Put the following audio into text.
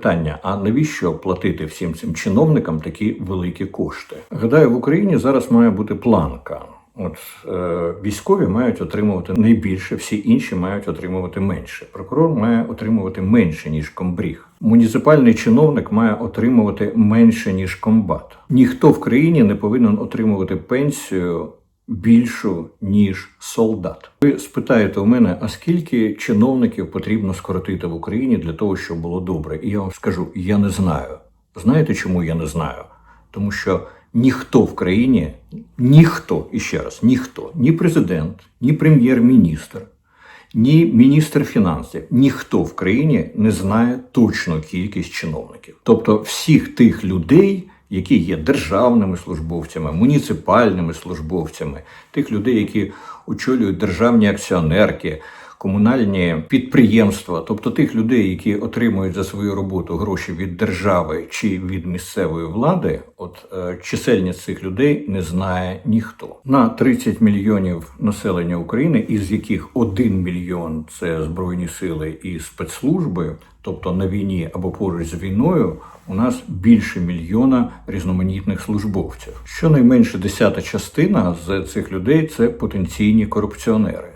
питання: а навіщо платити всім цим чиновникам такі великі кошти? Гадаю, в Україні зараз має бути планка. От е, військові мають отримувати найбільше, всі інші мають отримувати менше. Прокурор має отримувати менше ніж комбріг. Муніципальний чиновник має отримувати менше ніж комбат. Ніхто в країні не повинен отримувати пенсію більшу ніж солдат. Ви спитаєте у мене, а скільки чиновників потрібно скоротити в Україні для того, щоб було добре? І я вам скажу: я не знаю. Знаєте, чому я не знаю? Тому що ніхто в країні, ніхто, і ще раз, ніхто, ні президент, ні прем'єр-міністр, ні міністр фінансів, ніхто в країні не знає точну кількість чиновників. Тобто всіх тих людей, які є державними службовцями, муніципальними службовцями, тих людей, які очолюють державні акціонерки. Комунальні підприємства, тобто тих людей, які отримують за свою роботу гроші від держави чи від місцевої влади, от е, чисельність цих людей не знає ніхто. На 30 мільйонів населення України, із яких 1 мільйон це збройні сили і спецслужби, тобто на війні або поруч з війною, у нас більше мільйона різноманітних службовців. Щонайменше десята частина з цих людей це потенційні корупціонери.